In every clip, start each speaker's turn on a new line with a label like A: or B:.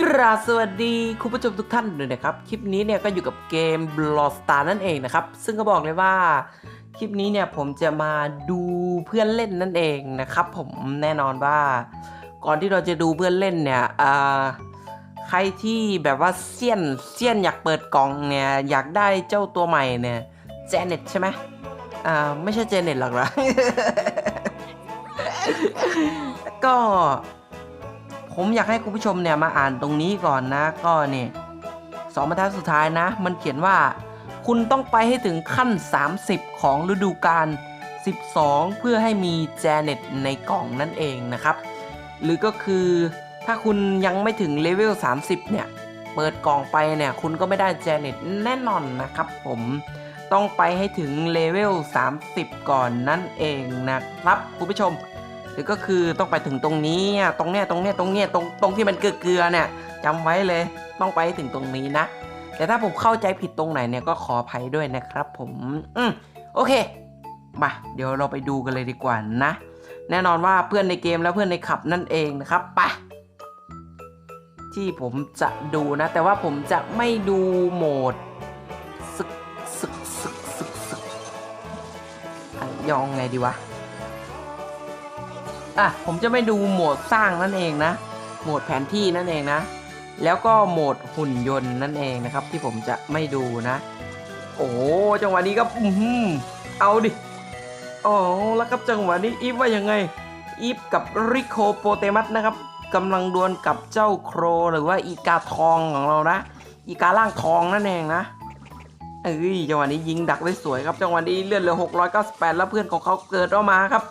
A: กราบสวัสดีคุณผู้ชมทุกท่านด้วยนะครับ คลิปนี้เนี่ยก็อยู่กับเกม b l o s t a r นั่นเองนะครับ ซึ่งก็บอกเลยว่าคลิปนี้เนี่ยผมจะมาดูเพื่อนเล่นนั่นเองนะครับ ผมแน่นอนว่า ก่อนที่เราจะดูเพื่อนเล่นเนี่ยใครที่แบบว่าเซียนเซียนอยากเปิดกล่องเนี่ยอยากได้เจ้าตัวใหม่เนี่ยเจเน็ตใช่ไหมอ่าไม่ใช่เจเน็ตหรอกนะก็ ผมอยากให้คุณผู้ชมเนี่ยมาอ่านตรงนี้ก่อนนะ ก็เนี่ยสองบรรทัดสุดท้ายนะ มันเขียนว่า คุณต้องไปให้ถึงขั้น 30 ของฤดูกาล12 เพื่อให้มีแจเน็ตในกล่องนั่นเองนะครับ หรือก็คือถ้าคุณยังไม่ถึงเลเวล 30 เนี่ย เปิดกล่องไปเนี่ย คุณก็ไม่ได้แจเน็ตแน่นอนนะครับผมต้องไปให้ถึงเลเวล 30 ก่อนนั่นเองนะครับ คุณผู้ชมือก็คือต้องไปถึงตรงนี้ตรงเนี้ยตรงเนี้ยตรงเนี้ยตรงตรงที่มันเกลือๆเนี่ยจำไว้เลยต้องไปถึงตรงนี้นะ แต่ถ้าผมเข้าใจผิดตรงไหนเนี่ยก็ขออภัยด้วยนะครับ ผมอืมโอเคมาเดี๋ยวเราไปดูกันเลยดีกว่านะ แน่นอนว่าเพื่อนในเกมและเพื่อนในขับนั่นเองนะครับไปที่ผมจะดูนะ แต่ว่าผมจะไม่ดูโหมดสึกสึกสึกสึกสึกยองไงดีวะ อะผมจะไม่ดูโหมดสร้างนั่นเองนะ โหมดแผนที่นั่นเองนะ แล้วก็โหมดหุ่นยนต์นั่นเองนะครับ ที่ผมจะไม่ดูนะ โอ้จังหวะนี้ก็อือหือเอาดิอ๋อแล้วครับจังหวะนี้อีฟว่ายังไง อีฟกับริโคโปเตมัสนะครับกำลังดวลกับเจ้าโครหรือว่าอีกาทองของเรานะ อีกาล่างทองนั่นเองนะเอ้ยจังหวะนี้ยิงดักได้สวยครับจังหวะนี้เลื่อนเหลือ698 แล้วเพื่อนของเขาเกิดออกมาครับ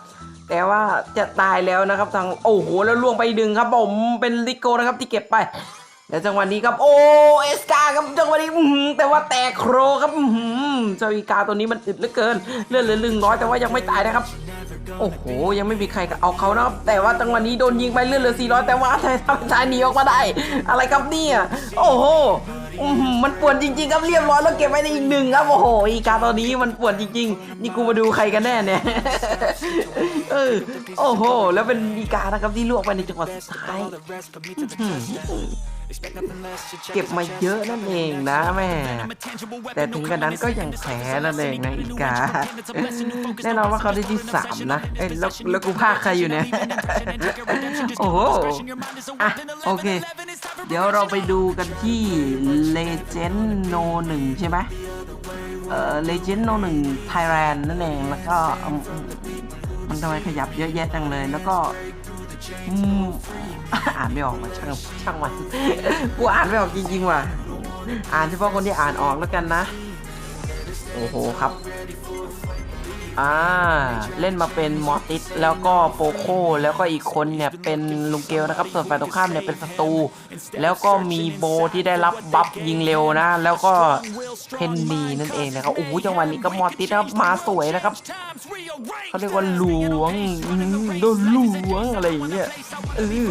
A: แต่ว่าจะตายแล้วนะครับทางโอ้โหแล้วล่วงไปดึงครับผมเป็นลิโกนะครับที่เก็บไป แล้วจังหวะนี้ครับโอเอสกาครับจังหวะนี้แต่ว่าแตกโครครับเจ้าอีกาตัวนี้มันอึดเหลือเกินเลื่อนเหลือลึงน้อยแต่ว่ายังไม่ตายนะครับ โอ้โหยังไม่มีใครเอาเขานะครับ แต่ว่าจังหวะนี้โดนยิงไปเลื่อนเหลือ400แต่ว่าไทยทำชายหนีออกมาได้ อะไรครับเนี่ยโอ้โหมันป่วนจริง ๆ ครับเรียบร้อยแล้วเก็บไว้ในอีกหนึ่งครับโอ้โหอีกาตัวนี้มันป่วนจริง ๆ นี่กูมาดูใครกันแน่เนี่ยเออโอ้โห แล้วเป็นอีกานะครับที่ลวกไปในจังหวะสุดท้าย เก็บมาเยอะนั่นเองนะแม่ แต่ถึงกระนั้นก็ยังแพ้นั่นเองนะอีกา แน่นอนว่าเขาได้ที่สามนะเอ้ยแล้วแล้วกูพากใครอยู่เนี่ย โอ้โหอะโอเค เดี๋ยวเราไปดูกันที่ Legend No 1ใช่ไหมเอ่อ Legend No 1 Thailand นั่นเอง แล้วก็อืมมันทำไมขยับเยอะแยะจังเลย แล้วก็ อืมอ่านไม่ออกมาช่างช่างมันกูอ่านไม่ออกจริงๆว่ะ อ่านเฉพาะคนที่อ่านออกแล้วกันนะ โอ้โหครับ อ่า เล่นมาเป็นมอร์ติสแล้วก็โปโคแล้วก็อีกคนเนี่ยเป็นลุงเกลนะครับ ส่วนฝ่ายตรงข้ามเนี่ยเป็นศัตรูแล้วก็มีโบที่ได้รับบัฟยิงเร็วนะ แล้วก็เพนนีนั่นเองนะครับ โอ้โหจังหวะนี้ก็มอร์ติสนะครับมาสวยนะครับเขาเรียกว่าหลวงอืมโดนหลวงอะไรอย่างเงี้ยเออ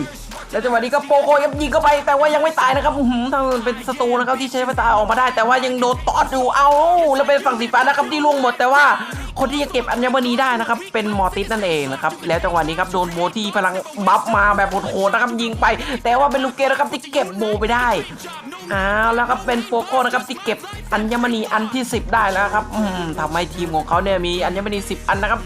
A: แล้วจังหวะนี้ก็โปโคยับยิงเข้าไปแต่ว่ายังไม่ตายนะครับหือทางเป็นศัตรูนะครับที่ใช้ภาษาออกมาได้ แต่ว่ายังโดนตอดอยู่เอาแล้วเป็นฝั่งสีฟ้านะครับที่ล่วงหมดแต่ว่าคนที่จะเก็บอัญมณีได้นะครับ เป็นมอร์ติสนั่นเองนะครับ แล้วจังหวะนี้ครับโดนโบที่พลังบัฟมาแบบโหดๆนะครับยิงไป แต่ว่าเป็นลูกเกดนะครับที่เก็บโบไปได้อ้าวแล้วครับเป็นโปโคนะครับที่เก็บอัญมณีอันที่ 10 ได้แล้วครับทำให้ทีมของเขาเนี่ยมีอัญมณี 10 อันนะครับ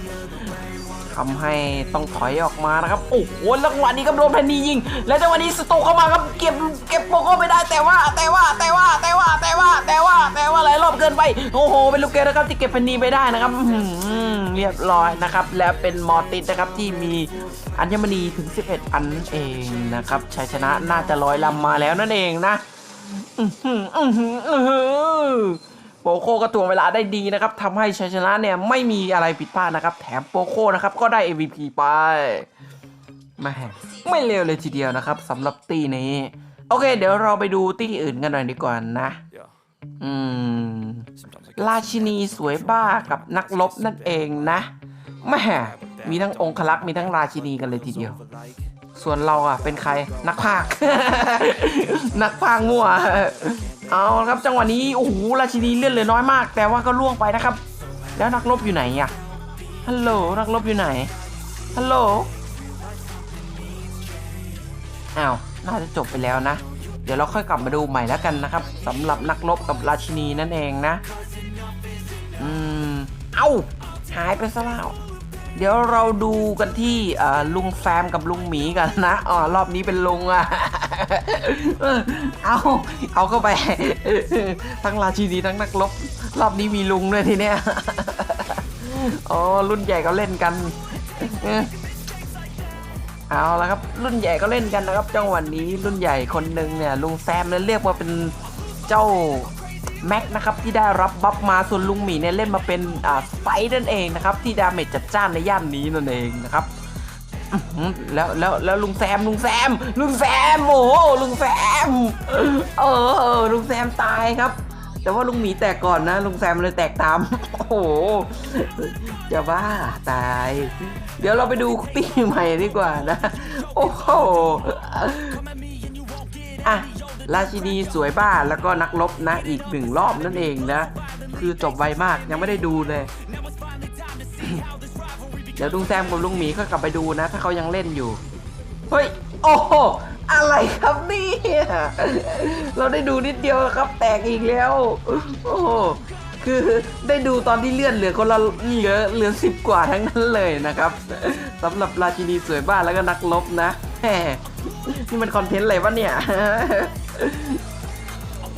A: ทำให้ต้องถอยออกมานะครับ โอ้โหแล้วจังหวะนี้ก็โดนแพนนียิง แล้วจังหวะนี้สโตเข้ามาครับเก็บเก็บโปโก้ไม่ได้แต่ว่าแต่ว่าแต่ว่าแต่ว่าแต่ว่าแต่ว่าแต่ว่าหลายรอบเกินไป โอ้โห เป็นลูกเกดนะครับที่เก็บแพนนีไปได้นะครับเรียบร้อยนะครับแล้วเป็นมอร์ติสนะครับที่มีอัญมณีถึง 11 อันนั่นเองนะครับชัยชนะน่าจะลอยลำมาแล้วนั่นเองนะ อือหืออือหือ โปโคก็ตวงเวลาได้ดีนะครับทำให้ชัยชนะเนี่ยไม่มีอะไรผิดพลาดนะครับ แถมโปโคนะครับก็ได้ MVP ไปแม่ไม่เลวเลยทีเดียวนะครับสำหรับตีนี้ โอเค เดี๋ยวเราไปดูตีอื่นกันหน่อยดีกว่านะอืมราชินีสวยบ้ากับนักรบนั่นเองนะแม่มีทั้งองคลักษ์มีทั้งราชินีกันเลยทีเดียว ส่วนเราอะเป็นใครนักพากนักพากมั่ว เอาละครับจังหวะนี้โอ้โหราชินีเลื่อนเหลือน้อยมาก แต่ว่าก็ล่วงไปนะครับ แล้วนักรบอยู่ไหนอะฮัลโหลนักรบอยู่ไหนฮัลโหลอ้าวน่าจะจบไปแล้วนะ เดี๋ยวเราค่อยกลับมาดูใหม่แล้วกันนะครับสำหรับนักรบกับราชินีนั่นเองนะ อืม เอ้าหายไปซะแล้ว เดี๋ยวเราดูกันที่ลุงแฟมกับลุงหมีกันนะอ๋อรอบนี้เป็นลุงอะเอาเอาเข้าไป ทั้งราชินีทั้งนักรบรอบนี้มีลุงด้วยทีเนี้ยอ๋อรุ่นใหญ่ก็เล่นกันเออเอาละครับรุ่นใหญ่ก็เล่นกันนะครับจังหวะนี้รุ่นใหญ่คนหนึ่งเนี่ยลุงแซมเนี่ยเรียกว่าเป็นเจ้า แม็กนะครับที่ได้รับบัฟมาส่วนลุงหมีเนี่ยเล่นมาเป็นอ่าสไปร์นั่นเองนะครับที่ดาเมจจัดจ้านในย่านนี้นั่นเองนะครับแล้วแล้วแล้วลุงแซมลุงแซม ลุงแซมโอ้โหลุงแซมเออลุงแซมตายครับ แต่ว่าลุงหมีแตกก่อนนะ ลุงแซมเลยแตกตามโอ้โหจะบ้าตาย เดี๋ยวเราไปดูตีใหม่ดีกว่านะ โอ้โหอะ ราชินีสวยบ้าแล้วก็นักรบนะอีกหนึ่งรอบนั่นเองนะ คือจบไวมากยังไม่ได้ดูเลย เดี๋ยวลุงแซมกับลุงหมีก็กลับไปดูนะ ถ้าเขายังเล่นอยู่ เฮ้ย โอ้โหอะไรครับเนี่ยเราได้ดูนิดเดียวครับ แตกอีกแล้ว โอ้โหคือได้ดูตอนที่เลื่อนเหลือคนละเหลือเหลือสิบกว่าทั้งนั้นเลยนะครับสำหรับราชินีสวยบ้านแล้วก็นักรบนะแหมนี่มันคอนเทนต์อะไรวะเนี่ย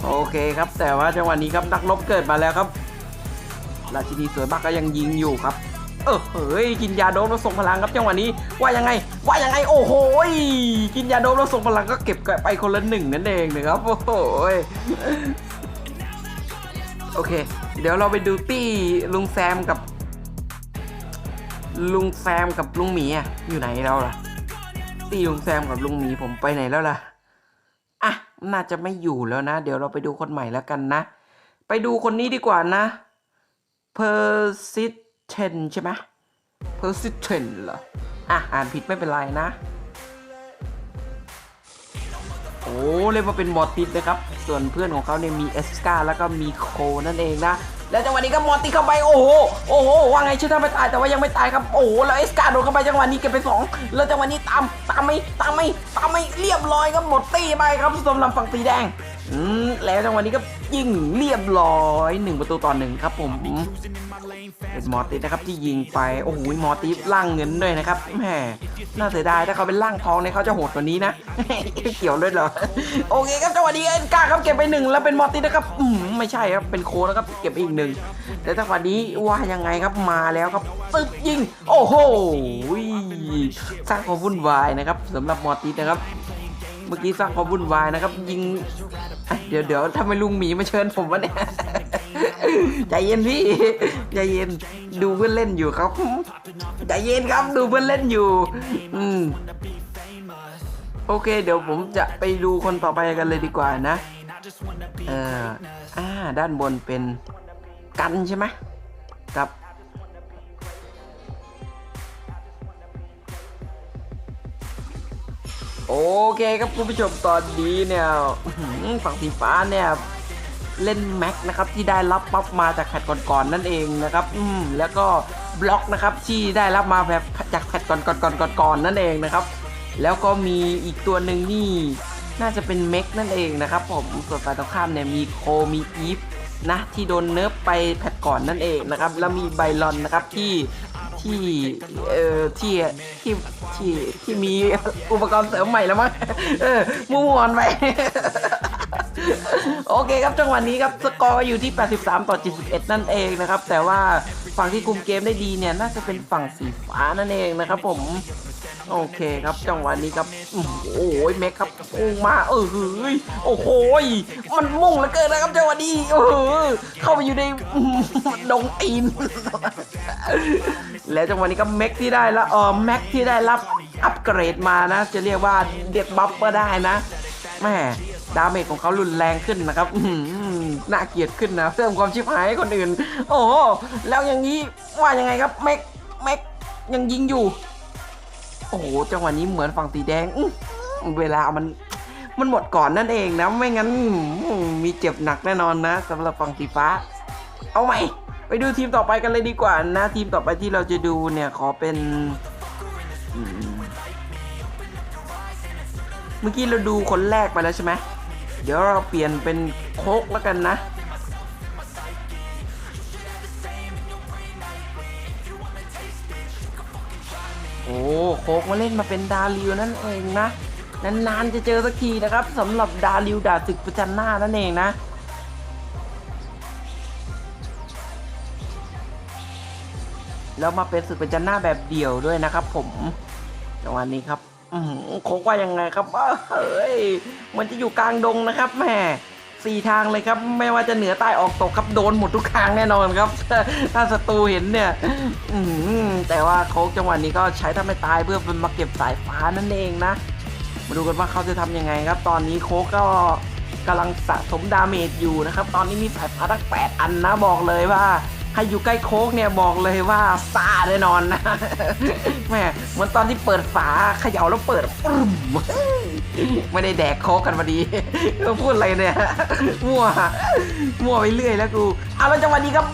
A: โอเคครับ แต่ว่าจังหวะนี้ครับนักรบเกิดมาแล้วครับ ราชินีสวยบ้านก็ยังยิงอยู่ครับ เออเฮ้ยกินยาโดมแล้วส่งพลังครับจังหวะนี้ว่ายังไง ว่ายังไงโอ้โหยกินยาโดมแล้วส่งพลังก็เก็บไปคนละหนึ่งนั่นเองนะครับโอ้โหยโอเค เดี๋ยวเราไปดูตี้ลุงแซมกับ ลุงแซมกับลุงหมีอยู่ไหนแล้วล่ะ ตี้ลุงแซมกับลุงหมีผมไปไหนแล้วล่ะ น่าจะไม่อยู่แล้วนะ เดี๋ยวเราไปดูคนใหม่แล้วกันนะ ไปดูคนนี้ดีกว่านะ persistent ใช่ไหม persistent เหรอ อะ อ่านผิดไม่เป็นไรนะ โอ้ เลยมาเป็นมอร์ติดนะครับ ส่วนเพื่อนของเขาเนี่ยมีเอสกาแล้วก็มีโคนั่นเองนะ แล้วจังหวะนี้ก็มอติเข้าไปโอ้โหโอ้โหว่าไงชื่อท่านไม่ตายแต่ว่ายังไม่ตายครับโอ้โหแล้วเอสกาโดนเข้าไปจังหวะนี้เก็บไปสองแล้วจังหวะนี้ตามตามไม่ตามไม่ตามไม่เรียบร้อยครับหมดตีไปครับสำหรับฝั่งสีแดงอืมแล้วจังหวะนี้ก็ยิงเรียบร้อยหนึ่งประตูต่อหนึ่งครับผมเป็นมอตินะครับที่ยิงไปโอ้โหมอติล่างเงินด้วยนะครับแหมน่าเสียดายถ้าเขาเป็นล่างทองเนี่ยเขาจะโหดกว่านี้นะเกี่ยวด้วยเหรอโอเคครับจังหวะนี้เอ็นกาครับเก็บไปหนึ่งแล้วเป็นมอตินะครับอืม ไม่ใช่ครับเป็นโคนะครับเก็บอีกหนึ่งแต่จังหวะนี้ว่ายังไงครับมาแล้วครับตึ๊บยิง โอ้โหสร้างความวุ่นวายนะครับสำหรับมอร์ติสนะครับ เมื่อกี้สร้างความวุ่นวายนะครับ ยิงเดี๋ยวเดี๋ยวทำไมลุงหมีมาเชิญผมวะเนี่ยใจเย็นพี่ใจเย็นดูเพื่อนเล่นอยู่ครับใจเย็นครับดูเพื่อนเล่นอยู่ อืมโอเค เดี๋ยวผมจะไปดูคนต่อไปกันเลยดีกว่านะ อ่ออ่าด้านบนเป็นกันใช่ไหมกับโอเคครับคุณผู้ชมตอนนี้เนี่ยอื้อหือฝั่งสีฟ้าเนี่ยเล่นแม็กนะครับที่ได้รับปั๊บมาจากแพทก่อนๆนั่นเองนะครับอืมแล้วก็บล็อกนะครับที่ได้รับมาแบบจากแพทก่อนๆๆๆๆนั่นเองนะครับ แล้วก็มีอีกตัวหนึ่งนี่ น่าจะเป็นเม็กนั่นเองนะครับผมส่วนฝ่ายตรงข้ามเนี่ยมีโคมีอีฟนะที่โดนเนิร์ฟไปแพทก่อนนั่นเองนะครับ แล้วมีไบรอนนะครับที่ที่เอ่อที่ที่ที่ที่มีอุปกรณ์เสริมใหม่แล้วมั้งเออมั่วๆไป โอเคครับจังหวะนี้ครับสกอร์อยู่ที่ 83 ต่อ 71 นั่นเองนะครับ แต่ว่าฝั่งที่คุมเกมได้ดีเนี่ยน่าจะเป็นฝั่งสีฟ้านั่นเองนะครับผม โอเคครับจังหวะนี้ครับโอ้ยเมคครับพุ่งมาเออเฮ้ยโอ้โหยมันมุ่งเหลือเกินนะครับจังหวะนี้เออเข้าไปอยู่ในอื้อดงตีนแล้วจังหวะนี้ก็เม็กที่ได้ล้วเออแม็กที่ได้รับอัปเกรดมานะ จะเรียกว่าเด็ดบัฟก็ได้นะแม่ ดาเมจของเขารุนแรงขึ้นนะครับหน่าเกลียดขึ้นนะเพิ่มความชิบหายให้คนอื่น โอ้แล้วอย่างนี้ว่ายังไงครับเม็กเม็กยังยิงอยู่ โอ้โหจังหวะนี้เหมือนฝั่งสีแดงเวลามันมันหมดก่อนนั่นเองนะไม่งั้นมีเจ็บหนักแน่นอนนะสำหรับฝั่งสีฟ้า เอาใหม่ไปดูทีมต่อไปกันเลยดีกว่านะทีมต่อไปที่เราจะดูเนี่ยขอเป็นเมื่อกี้เราดูคนแรกไปแล้วใช่ไหม เดี๋ยวเราเปลี่ยนเป็นโคกแล้วกันนะ โอ้โคกมาเล่นมาเป็นดาริวนั่นเองนะ นานๆจะเจอสักทีนะครับสำหรับดาริวดาศึกประจันหน้านั่นเองนะแล้วมาเป็นศึกประจันหน้าแบบเดี่ยวด้วยนะครับผมจังหวะนี้ครับ โคกว่ายังไงครับเฮ้ยมันจะอยู่กลางดงนะครับแม่สี่ทางเลยครับ ไม่ว่าจะเหนือใต้ออกตกครับโดนหมดทุกทางแน่นอนครับ ถ้าศัตรูเห็นเนี่ยอืแต่ว่าโคกจังหวะนี้ก็ใช้ทำให้ตายเพื่อเป็นมาเก็บสายฟ้านั่นเองนะ มาดูกันว่าเขาจะทำยังไงครับ ตอนนี้โคกก็กำลังสะสมดาเมจอยู่นะครับ ตอนนี้มีสายฟ้าตั้งแปดอันนะบอกเลยว่า ใครอยู่ใกล้โคกเนี่ยบอกเลยว่าซาแน่นอนนะแม่เหมือนตอนที่เปิดฝาเขย่าแล้วเปิดปึ้มไม่ได้แดกโคกกันพอดีพูดอะไรเนี่ยมั่วมั่วไปเรื่อยแล้วกูเอาแล้วจังหวะนี้ครับ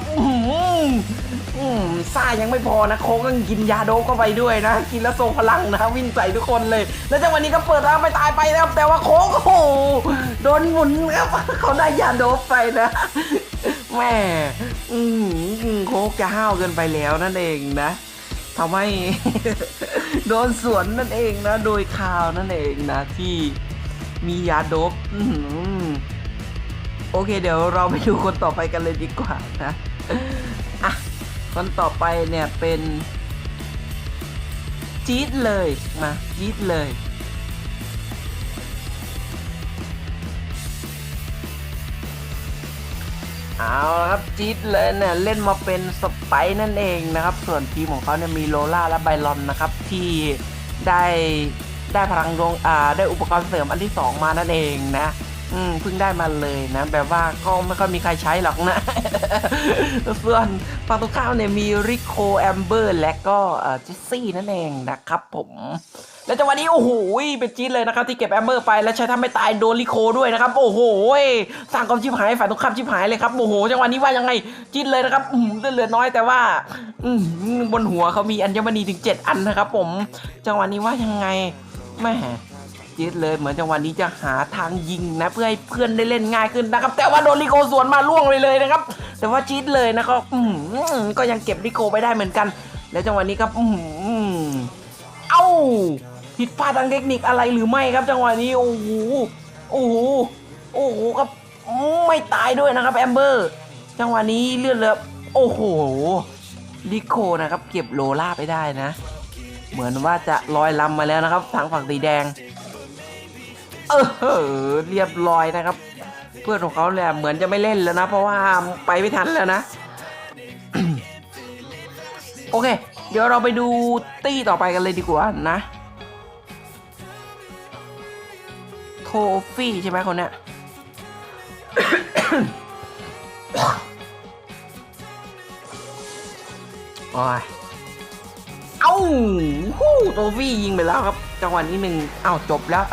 A: อืมซ่ายังไม่พอนะโคกก็กินยาโดบเข้าไปด้วยนะ กินแล้วทรงพลังนะวิ่งใส่ทุกคนเลย แล้วจังหวะนี้ก็เปิดร้านไปตายไปนะครับแต่ว่าโคกโอ้โหโดนหมุนครับเขาได้ยาโดไปนะ แม่อืมโคกจะห้าวเกินไปแล้วนั่นเองนะทำให้โดนสวนนั่นเองนะ โดยข่าวนั่นเองนะ ที่มียาโดบโอเค เดี๋ยวเราไปดูคนต่อไปกันเลยดีกว่านะอะคนต่อไปเนี่ยเป็นจี๊ดเลยมาจี๊ดเลย เอาละครับจี๊ดเลยเนี่ยเล่นมาเป็นสไปนั่นเองนะครับ ส่วนทีมของเขาเนี่ยมีโลล่าและไบรอนนะครับที่ได้ได้พลังดวงอ่าได้อุปกรณ์เสริมอันที่ 2 มานั่นเองนะ อืมเพิ่งได้มาเลยนะแบบว่าก็ไม่ค่อยมีใครใช้หรอกนะ ส่วนฝั่งตรงข้ามเนี่ยมีริโคแอมเบอร์และก็เจสซี่นั่นเองนะครับผมแล้วจังหวะนี้โอ้โหเป็นจี๊ดเลยนะครับที่เก็บแอมเบอร์ไปแล้วใช้ทำไม่ตายโดนลิโคด้วยนะครับโอ้โหสร้างความชิบหายฝ่ายตรงข้ามชิบหายเลยครับโอ้โหจังหวะนี้ว่ายังไงจี๊ดเลยนะครับอืมเลือดเหลือน้อยแต่ว่าอืมบนหัวเขามีอัญมณีถึง 7 อันนะครับ ผม จังหวะนี้ว่ายังไงแม่ จี๊ดเลยเหมือนจังหวะนี้จะหาทางยิงนะ เพื่อให้เพื่อนได้เล่นง่ายขึ้นนะครับ แต่ว่าโดนลิโกสวนมาล่วงไปเลยนะครับ แต่ว่าจี๊ดเลยนะครับอืมก็ยังเก็บลิโกไปได้เหมือนกัน แล้วจังหวะนี้ครับอืมเอ้าผิดพลาดทางเทคนิคอะไรหรือไม่ครับ จังหวะนี้โอ้โหโอ้โหโอ้โหครับไม่ตายด้วยนะครับแอมเบอร์จังหวะนี้เลือดเลือโอ้โหลิโคนะครับ เก็บโลล่าไปได้นะ เหมือนว่าจะลอยลำมาแล้วนะครับ ทางฝั่งสีแดง เออเรียบร้อยนะครับ เพื่อนของเขาเนี่ยเหมือนจะไม่เล่นแล้วนะ เพราะว่าไปไม่ทันแล้วนะ โอเค เดี๋ยวเราไปดูตี้ต่อไปกันเลยดีกว่านะโทฟี่ใช่ไหมคนเนี้ยโอ้ยเอ้าโทฟี่ยิงไปแล้วครับ จังหวะนี้หนึ่งเอ้าจบแล้ว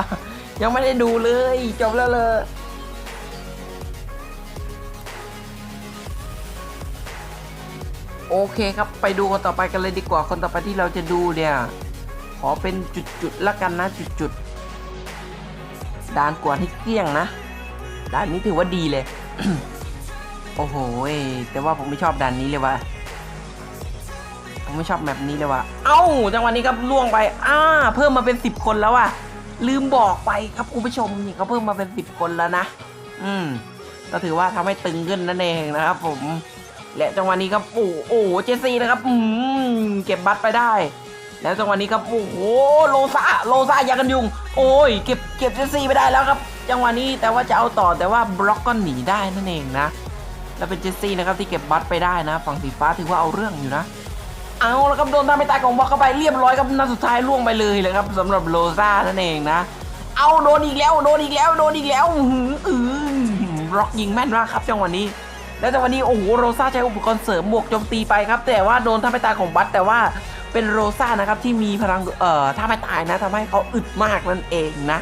A: ยังไม่ได้ดูเลย จบแล้วเลยโอเคครับ ไปดูคนต่อไปกันเลยดีกว่าคนต่อไปที่เราจะดูเนี่ย ขอเป็นจุดๆละกันนะจุดๆด่านกวาดให้เกลี้ยงนะด่านนี้ถือว่าดีเลย โอ้โหแต่ว่าผมไม่ชอบด่านนี้เลยว่ะผมไม่ชอบแบบนี้เลยว่ะเอ้าจังหวะนี้ครับล่วงไปอ่าเพิ่มมาเป็นสิบคนแล้วว่ะ ลืมบอกไปครับคุณผู้ชมนี่เขาเพิ่มมาเป็นสิบคนแล้วนะ อืม ก็ถือว่าทำให้ตึงขึ้นนั่นเองนะครับ ผม และจังหวะนี้ครับโอ้โอ้เจสซี่นะครับ อืมเก็บบัตรไปได้ แล้วจังหวะนี้ครับโอ้โหโลซาโลซายากันยุง โอ้ยเก็บเก็บเจสซี่ไปได้แล้วครับ จังหวะนี้แต่ว่าจะเอาต่อแต่ว่าบล็อกก็หนีได้นั่นเองนะแล้วเป็นเจสซี่นะครับที่เก็บบัตรไปได้นะ ฝั่งสีฟ้าถือว่าเอาเรื่องอยู่นะ เอาแล้วครับโดนทำให้ตายของบล็อกเข้าไปเรียบร้อยครับนัดสุดท้ายล่วงไปเลยเลยครับสำหรับโลซ่านั่นเองนะ เอาโดนอีกแล้วโดนอีกแล้วโดนอีกแล้วอือออล็อกยิงแม่นมากครับจังหวะนี้ แล้วจังวะนี้โอ้โหโรซ่าใช้อุปกรณ์เสริมบวกโจมตีไปครับ แต่ว่าโดนท่าไม่ตายของบัตแต่ว่าเป็นโรซ่านะครับที่มีพลังเอ่อท่าไม่ตายนะทำให้เขาอึดมากนั่นเองนะ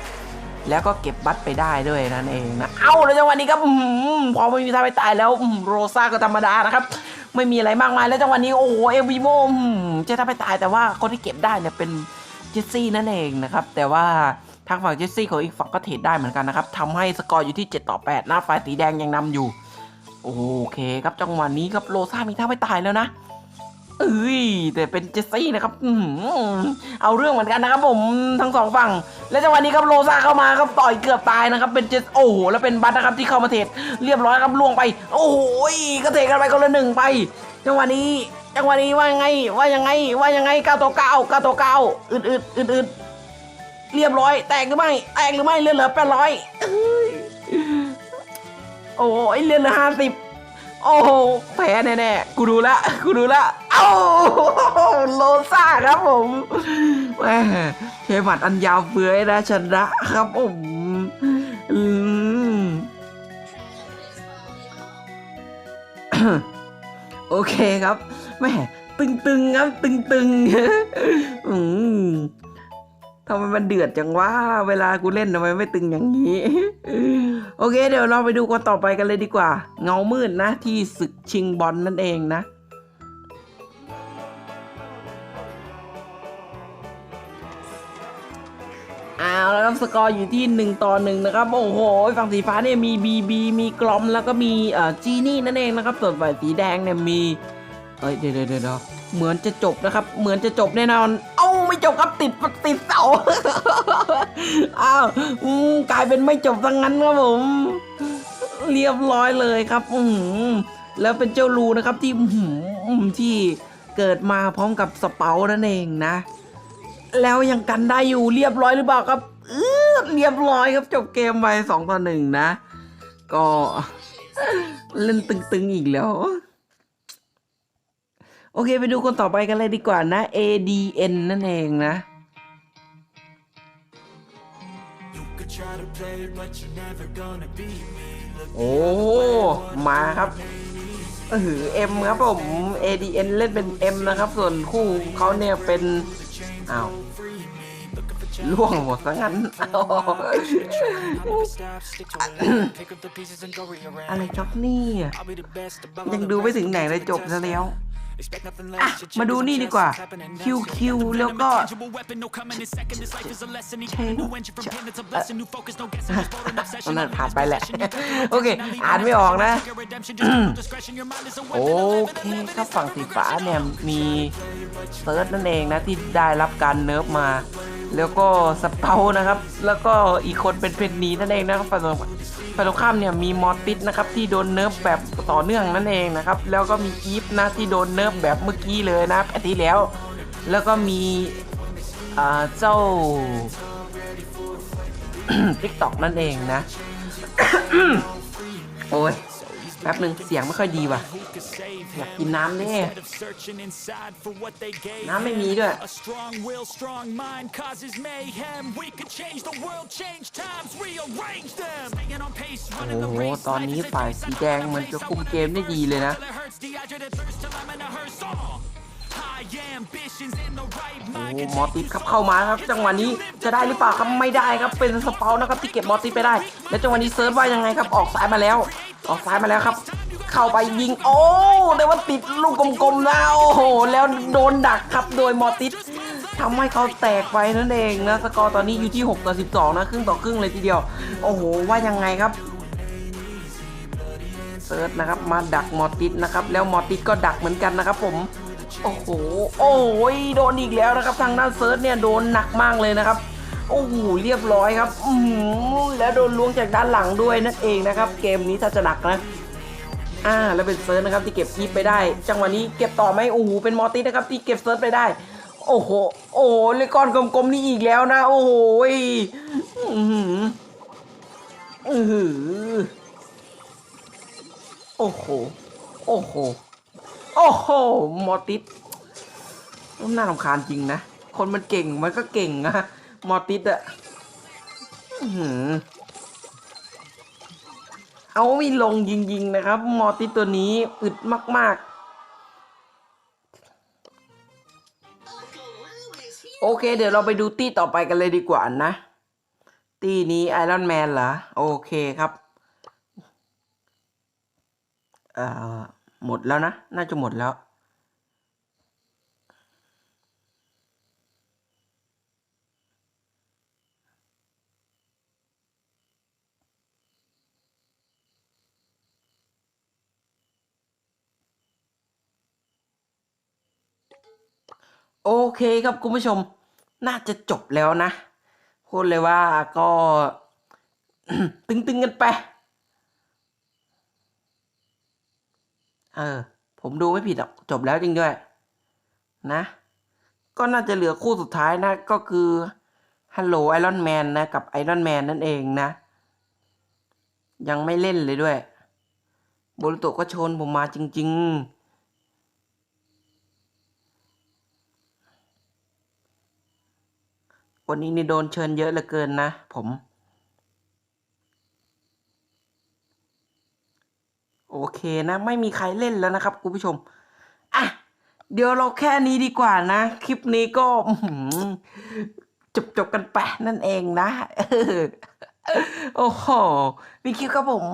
A: แล้วก็เก็บบัตไปได้ด้วยนั่นเองนะ เอาแล้วจังหวะนี้ครับอื้อหือพอไม่มีท่าไม่ตายแล้วโรซ่าก็ธรรมดานะครับ ไม่มีอะไรมากมายแล้วจังหวะนี้โอ้โหเอวีโมเจะท่าไปตายแต่ว่าคนที่เก็บได้เนี่ยเป็นเจสซี่นั่นเองนะครับ แต่ว่าทางฝั่งเจสซี่ของอีกฝั่งก็เทรดได้เหมือนกันนะครับทำให้สกอร์อยู่ที่ 7 ต่อ 8 หน้าฝ่ายสีแดงยังนำอยู่ โอเคครับจังหวะนี้ครับโลซ่ามีท่าไม่ตายแล้วนะ เอ้ยแต่เป็นเจสซี่นะครับอืเอาเรื่องเหมือนกันนะครับผมทั้งสองฝั่ง และจังหวะนี้ครับโลซาเข้ามาครับต่อยเกือบตายนะครับ เป็นเจสโอ้โหแล้วเป็นบัตนะครับที่เข้ามาเทรดเรียบร้อยครับล่วงไป โอ้โหก็เทรดกันไปคนละหนึ่งไป จังหวะนี้ จังหวะนี้ว่ายังไง ว่ายังไง ว่ายังไงเก้าต่อเก้าเก้าต่อเก้าอึดอึดอึดอึดเรียบร้อย แตกหรือไม่แตกหรือไม่เลือดเหลือแปดร้อยโอ้ยเลือดเหลือห้าสิบ โอ้แพ้แน่ๆ กูดูละ กูดูละ เอ้าโลซ่าครับผมแหมเชหมัดอันยาวเฟื้อยนะชนะครับผมอืมโอเคครับแม่ตึงๆครับ ตึงๆอืมทำไมมันเดือดจังวะเวลากูเล่นทำไมไม่ตึงอย่างนี้ โอเค เดี๋ยวเราไปดูกันต่อไปกันเลยดีกว่า เงามืดนะ ที่ศึกชิงบอลนั่นเองนะเอาแล้วครับสกอร์อยู่ที่ 1 ต่อ1นะครับ โอ้โห ฝั่งสีฟ้าเนี่ยมี BB มีกลอมแล้วก็มีเอ่อจีนี่นั่นเองนะครับ ส่วนฝ่ายสีแดงเนี่ยมี เอ้ยเดี๋ยวเดี๋ยวเดี๋ยวเหมือนจะจบนะครับ เหมือนจะจบแน่นอน เอา ไม่จบครับติดติดเสา อ้าวกลายเป็นไม่จบซะงั้นครับผม เรียบร้อยเลยครับ อืแล้วเป็นเจ้าลูนะครับที่อืที่เกิดมาพร้อมกับสเปานั่นเองนะ แล้วยังกันได้อยู่เรียบร้อยหรือเปล่าครับเออเรียบร้อยครับจบเกมไปสองต่อหนึ่งนะ ก็เล่นตึงๆอีกแล้ว โอเค ไปดูคนต่อไปกันเลยดีกว่านะ ADN นั่นเองนะ
B: could try to play, but you're never gonna beat me. Look
A: โอ้ มาครับเออเอ็มครับผม ADN เล่นเป็น M นะครับ ส่วนคู่เขาเนี่ยเป็น อ้าวล่วงหมดซะงั้นอ้าว
B: never stop, stick to it. Pick up the pieces and go
A: อะไร
B: rearrange.
A: ครับเนี่ย
B: I'll be the best above
A: ยัง
B: all
A: ดู
B: the
A: ไม่
B: rest.
A: ถึงไหนเลยจบซะแล้ว
B: Expect nothing
A: อะ
B: less. Your
A: มาดู
B: check is
A: นี่
B: on
A: ดีกว่า
B: chest, tapping and now
A: QQ
B: shit.
A: แล้วก็
B: Tangible weapon, no coming in second. This life is a lesson. Each
A: เชง
B: new engine from pain, it's a blessing. New focus, no guessing. Just photo, no obsession.
A: นั่น
B: All
A: ผ่าน
B: this
A: ไปแหละ
B: possession, you take
A: โอเค
B: protection. Now leave
A: อ่านไม่ออกนะ
B: Take your redemption, just no discretion. Your mind is a
A: โอ
B: weapon.
A: เคครับฝั่งสีฟ้าเนี่ยมีเฟิร์สนั่นเองนะ ที่ได้รับการเนิร์ฟมา แล้วก็สเปานะครับ แล้วก็อีกคนเป็นเพนนีนั่นเองนะครับฝั่งตรงฝั่งตรงข้ามเนี่ยมีมอร์ติสนะครับที่โดนเนิร์ฟแบบต่อเนื่องนั่นเองนะครับ แล้วก็มีอีฟนะที่โดนเนิบแบบเมื่อกี้เลยนะอาทที่แล้ว แล้วก็มีเจ้าทิกตอกนั่นเองนะ โอ้ย แป๊บหนึ่งเสียงไม่ค่อยดีว่ะ อยากกินน้ำแน่
B: Instead of searching inside for what they gave
A: น้ำไม่มีด้วย
B: A strong will, strong mind causes mayhem. We could change the world, change times, rearrange them. Staying on pace,
A: โอ้
B: running the
A: โห
B: race.
A: ตอนนี้ฝ่ายสีแดงมันจะคุมเกมได้ดีเลยนะ
B: Till it hurts, dehydrated thirst till I'm in a hearse. Oh. High ambitions in the right
A: โอ้
B: mind.
A: โห
B: can
A: มอ
B: take
A: ติส
B: you
A: ครับเข้ามาครับ จังหวะนี้จะได้หรือเปล่าครับไม่ได้ครับเป็นสเปานะครับที่เก็บมอติสไปได้ แล้วจังหวะนี้เซิร์ฟว่ายังไงครับออกซ้ายมาแล้ว ออกซ้ายมาแล้วครับ เข้าไปยิงโอ้แต่ว่าติดลูกกลมๆนะโอ้โหแล้วโดนดักครับโดยมอติสทำให้เขาแตกไปนั่นเองนะสกอร์ตอนนี้อยู่ที่ 6 ต่อ 12 นะครึ่งต่อครึ่งเลยทีเดียว โอ้โห ว่ายังไงครับเซิร์ชนะครับ มาดักมอติสนะครับ แล้วมอติสก็ดักเหมือนกันนะครับผม โอ้โห โอ้ยโดนอีกแล้วนะครับ ทางด้านเซิร์ชเนี่ยโดนหนักมากเลยนะครับ โอ้โหเรียบร้อยครับอือหือแล้วโดนล้วงจากด้านหลังด้วยนั่นเองนะครับ เกมนี้ถ้าจะหนักนะอ่าแล้วเป็นเซิร์ชนะครับที่เก็บอีฟไปได้ จังหวะนี้เก็บต่อไหมโอ้โหเป็นมอร์ติสนะครับที่เก็บเซิร์ชไปได้ โอ้โหโอ้โหเลยก้อนกลมๆนี่อีกแล้วนะ โอ้โหอือหืออือโอ้โห โอ้โห โอ้โห มอร์ติสน่ารำคาญจริงนะ คนมันเก่งมันก็เก่งนะ มอติสอะเอาไม่ลงยิงๆนะครับ มอติสตัวนี้อึดมาก ๆโอเค เดี๋ยวเราไปดูตี้ต่อไปกันเลยดีกว่านะ ตี้นี้ไอรอนแมนเหรอ โอเคครับเอ่อหมดแล้วนะ น่าจะหมดแล้ว โอเคครับคุณผู้ชม น่าจะจบแล้วนะพูดเลยว่าก็ตึงๆกันไป เออ ผมดูไม่ผิดหรอกจบแล้วจริงด้วย นะ ก็น่าจะเหลือคู่สุดท้ายนะ ก็คือฮัลโหลไอรอนแมนนะ กับไอรอนแมนนั่นเองนะ ยังไม่เล่นเลยด้วยโบรุโตก็ชนผมมาจริง ๆ วันนี้นี่โดนเชิญเยอะเหลือเกินนะผม โอเคนะ ไม่มีใครเล่นแล้วนะครับคุณผู้ชม อะ เดี๋ยวเราแค่นี้ดีกว่านะ คลิปนี้ก็จบจบกันไปนั่นเองนะโอ้โหพี่คิวครับผม